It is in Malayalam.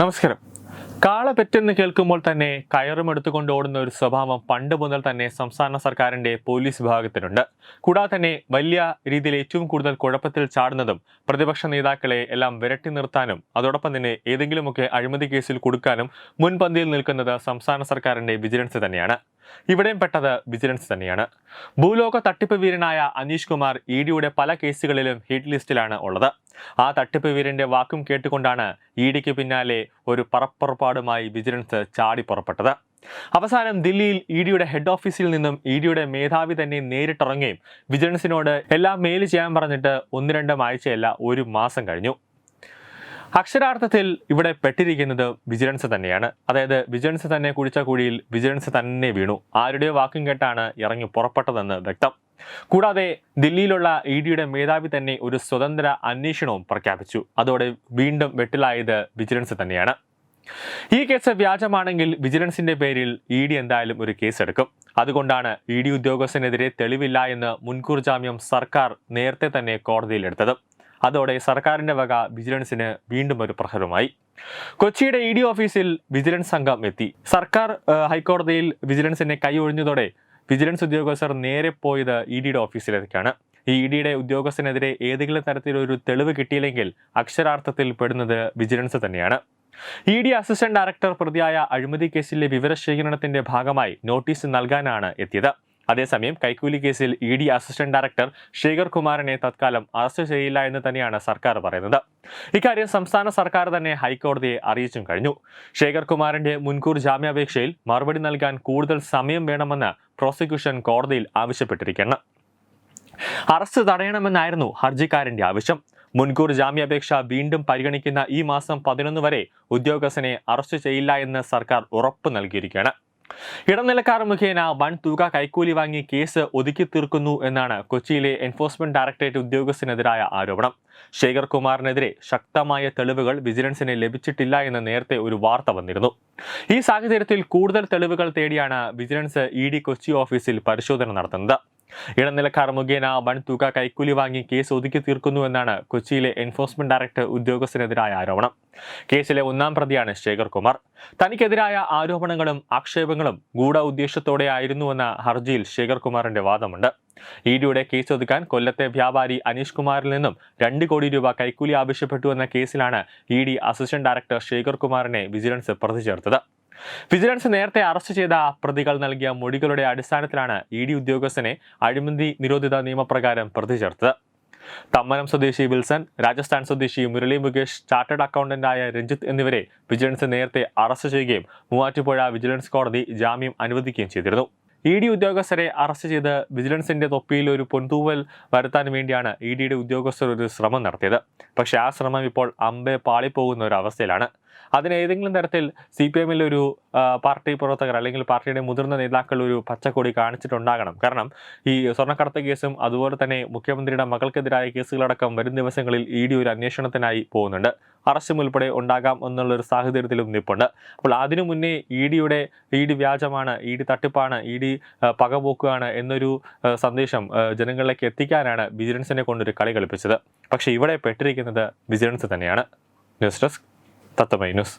നമസ്കാരം. കാള പെറ്റെന്ന് കേൾക്കുമ്പോൾ തന്നെ കയറും എടുത്തുകൊണ്ട് ഓടുന്ന ഒരു സ്വഭാവം പണ്ട് മുതൽ തന്നെ സംസ്ഥാന സർക്കാരിന്റെ പോലീസ് വിഭാഗത്തിനുണ്ട് കൂടാതെ തന്നെ വലിയ രീതിയിൽ ഏറ്റവും കൂടുതൽ കുഴപ്പത്തിൽ ചാടുന്നതും പ്രതിപക്ഷ നേതാക്കളെ എല്ലാം വിരട്ടി നിർത്താനും അതോടൊപ്പം തന്നെ ഏതെങ്കിലുമൊക്കെ അഴിമതി കേസിൽ കൊടുക്കാനും മുൻപന്തിയിൽ നിൽക്കുന്നത് സംസ്ഥാന സർക്കാരിന്റെ വിജിലൻസ് തന്നെയാണ്. ഇവിടെയും പെട്ടത് വിജിലൻസ് തന്നെയാണ്. ഭൂലോക തട്ടിപ്പ് വീരനായ അനീഷ് കുമാർ ഇ ഡിയുടെ പല കേസുകളിലും ഹിറ്റ് ലിസ്റ്റിലാണ് ഉള്ളത്. ആ തട്ടിപ്പ് വീരന്റെ വാക്കും കേട്ടുകൊണ്ടാണ് ഇ ഡിക്ക് പിന്നാലെ ഒരു പറപ്പുറപ്പാടുമായി വിജിലൻസ് ചാടി പുറപ്പെട്ടത്. അവസാനം ദില്ലിയിൽ ഇ ഡിയുടെ ഹെഡ് ഓഫീസിൽ നിന്നും ഇ ഡിയുടെ മേധാവി തന്നെ നേരിട്ടിറങ്ങുകയും വിജിലൻസിനോട് എല്ലാം മെയിൽ ചെയ്യാൻ പറഞ്ഞിട്ട് ഒന്ന് രണ്ടും ആഴ്ചയല്ല ഒരു മാസം കഴിഞ്ഞു. അക്ഷരാർത്ഥത്തിൽ ഇവിടെ പെട്ടിരിക്കുന്നത് വിജിലൻസ് തന്നെയാണ്. അതായത് വിജിലൻസ് തന്നെ കുഴിച്ച കുഴിയിൽ വിജിലൻസ് തന്നെ വീണു. ആരുടെയോ വാക്കും കേട്ടാണ് ഇറങ്ങി പുറപ്പെട്ടതെന്ന് വ്യക്തം. കൂടാതെ ദില്ലിയിലുള്ള ഇ ഡിയുടെ മേധാവി തന്നെ ഒരു സ്വതന്ത്ര അന്വേഷണവും പ്രഖ്യാപിച്ചു. അതോടെ വീണ്ടും വെട്ടിലായത് വിജിലൻസ് തന്നെയാണ്. ഈ കേസ് വ്യാജമാണെങ്കിൽ വിജിലൻസിന്റെ പേരിൽ ഇ ഡി എന്തായാലും ഒരു കേസെടുക്കും. അതുകൊണ്ടാണ് ഇ ഡി ഉദ്യോഗസ്ഥനെതിരെ തെളിവില്ല എന്ന് മുൻകൂർ ജാമ്യം സർക്കാർ നേരത്തെ തന്നെ കോടതിയിലെടുത്തത്. അതോടെ സർക്കാരിന്റെ വക വിജിലൻസിന് വീണ്ടും ഒരു പ്രഹരമായി കൊച്ചിയുടെ ഇ ഡി ഓഫീസിൽ വിജിലൻസ് സംഘം എത്തി. സർക്കാർ ഹൈക്കോടതിയിൽ വിജിലൻസിനെ കൈ ഒഴിഞ്ഞതോടെ വിജിലൻസ് ഉദ്യോഗസ്ഥർ നേരെ പോയത് ഇ ഡിയുടെ ഓഫീസിലേക്കാണ്. ഈ ഇ ഡിയുടെ ഉദ്യോഗസ്ഥനെതിരെ ഏതെങ്കിലും തരത്തിലൊരു തെളിവ് കിട്ടിയില്ലെങ്കിൽ അക്ഷരാർത്ഥത്തിൽ പെടുന്നത് വിജിലൻസ് തന്നെയാണ്. ഇ ഡി അസിസ്റ്റന്റ് ഡയറക്ടർ പ്രതിയായ അഴിമതി കേസിലെ വിവരശേഖരണത്തിന്റെ ഭാഗമായി നോട്ടീസ് നൽകാനാണ് എത്തിയത്. അതേസമയം കൈക്കൂലി കേസിൽ E D assistant director Shekhar കുമാറിനെ തത്കാലം അറസ്റ്റ് ചെയ്യില്ല എന്ന് തന്നെയാണ് സർക്കാർ പറയുന്നത്. ഇക്കാര്യം സംസ്ഥാന സർക്കാർ തന്നെ ഹൈക്കോടതിയെ അറിയിച്ചും കഴിഞ്ഞു. ശേഖർ കുമാറിന്റെ മുൻകൂർ ജാമ്യാപേക്ഷയിൽ മറുപടി നൽകാൻ കൂടുതൽ സമയം വേണമെന്ന് പ്രോസിക്യൂഷൻ കോടതിയിൽ ആവശ്യപ്പെട്ടിരിക്കുന്നു. അറസ്റ്റ് തടയണമെന്നായിരുന്നു ഹർജിക്കാരന്റെ ആവശ്യം. മുൻകൂർ ജാമ്യാപേക്ഷ വീണ്ടും പരിഗണിക്കുന്ന ഈ മാസം പതിനൊന്ന് വരെ ഉദ്യോഗസ്ഥനെ അറസ്റ്റ് ചെയ്യില്ല എന്ന് സർക്കാർ ഉറപ്പ് നൽകിയിരിക്കുകയാണ്. ഇടനിലക്കാർ മുഖേന വൻ തുക കൈക്കൂലി വാങ്ങി കേസ് ഒതുക്കി തീർക്കുന്നു എന്നാണ് കൊച്ചിയിലെ എൻഫോഴ്സ്മെന്റ് ഡയറക്ടറേറ്റ് ഉദ്യോഗസ്ഥനെതിരായ ആരോപണം. ശേഖർ കുമാറിനെതിരെ ശക്തമായ തെളിവുകൾ വിജിലൻസിന് ലഭിച്ചിട്ടില്ല എന്ന് നേരത്തെ ഒരു വാർത്ത വന്നിരുന്നു. ഈ സാഹചര്യത്തിൽ കൂടുതൽ തെളിവുകൾ തേടിയാണ് വിജിലൻസ് ഇ കൊച്ചി ഓഫീസിൽ പരിശോധന നടത്തുന്നത്. ഇടനിലക്കാർ മുഖേന വൻ തുക കൈക്കൂലി വാങ്ങി കേസ് ഒതുക്കി തീർക്കുന്നു എന്നാണ് കൊച്ചിയിലെ എൻഫോഴ്സ്മെന്റ് ഡയറക്ടർ ഉദ്യോഗസ്ഥനെതിരായ ആരോപണം. കേസിലെ ഒന്നാം പ്രതിയാണ് ശേഖർ കുമാർ. തനിക്കെതിരായ ആരോപണങ്ങളും ആക്ഷേപങ്ങളും ഗൂഢ ഉദ്ദേശത്തോടെയായിരുന്നുവെന്ന ഹർജിയിൽ ശേഖർ കുമാറിന്റെ വാദമുണ്ട്. ഇ ഡിയുടെ കേസ് ഒതുക്കാൻ കൊല്ലത്തെ വ്യാപാരി അനീഷ് കുമാറിൽ നിന്നും രണ്ട് കോടി രൂപ കൈക്കൂലി ആവശ്യപ്പെട്ടു എന്ന കേസിലാണ് E D assistant director Shekhar കുമാറിനെ വിജിലൻസ് പ്രതി ചേർത്തത്. വിജിലൻസ് നേരത്തെ അറസ്റ്റ് ചെയ്ത പ്രതികൾ നൽകിയ മൊഴികളുടെ അടിസ്ഥാനത്തിലാണ് ഇ ഡി ഉദ്യോഗസ്ഥനെ അഴിമതി നിരോധിത നിയമപ്രകാരം പ്രതി ചേർത്തത് തമ്മനം സ്വദേശി വിൽസൺ രാജസ്ഥാൻ സ്വദേശി മുരളി മുകേഷ് ചാർട്ടേഡ് അക്കൗണ്ടന്റായ രഞ്ജിത്ത് എന്നിവരെ വിജിലൻസ് നേരത്തെ അറസ്റ്റ് ചെയ്യുകയും മൂവാറ്റുപുഴ വിജിലൻസ് കോടതി ജാമ്യം അനുവദിക്കുകയും ചെയ്തിരുന്നു. ഇ ഡി ഉദ്യോഗസ്ഥരെ അറസ്റ്റ് ചെയ്ത് വിജിലൻസിന്റെ തൊപ്പിയിൽ ഒരു പൊൻതൂവൽ വരുത്താൻ വേണ്ടിയാണ് ഇ ഡിയുടെ ഉദ്യോഗസ്ഥർ ഒരു ശ്രമം നടത്തിയത്. പക്ഷേ ആ ശ്രമം ഇപ്പോൾ അമ്പെ പാളിപ്പോകുന്ന ഒരു അവസ്ഥയിലാണ്. അതിന് ഏതെങ്കിലും തരത്തിൽ സി പി എമ്മിൽ ഒരു പാർട്ടി പ്രവർത്തകർ അല്ലെങ്കിൽ പാർട്ടിയുടെ മുതിർന്ന നേതാക്കൾ ഒരു പച്ചക്കൊടി കാണിച്ചിട്ടുണ്ടാകണം. കാരണം ഈ സ്വർണക്കടത്ത് കേസും അതുപോലെ തന്നെ മുഖ്യമന്ത്രിയുടെ മകൾക്കെതിരായ കേസുകളടക്കം വരും ദിവസങ്ങളിൽ ഇ ഡി ഒരു അന്വേഷണത്തിനായി പോകുന്നുണ്ട്. അറസ്റ്റും ഉൾപ്പെടെ ഉണ്ടാകാം എന്നുള്ളൊരു സാഹചര്യത്തിലും നിൽപ്പുണ്ട്. അപ്പോൾ അതിനു മുന്നേ ഇ ഡിയുടെ ഇ ഡി വ്യാജമാണ് ഇ ഡി തട്ടിപ്പാണ് ഇ ഡി പകപോക്കുകയാണ് എന്നൊരു സന്ദേശം ജനങ്ങളിലേക്ക് എത്തിക്കാനാണ് വിജിലൻസിനെ കൊണ്ടൊരു കളി കളിപ്പിച്ചത്. പക്ഷേ ഇവിടെ പെട്ടിരിക്കുന്നത് വിജിലൻസ് തന്നെയാണ്. ന്യൂസ് ഡെസ്ക് തത്തമൈ ന്യൂസ്.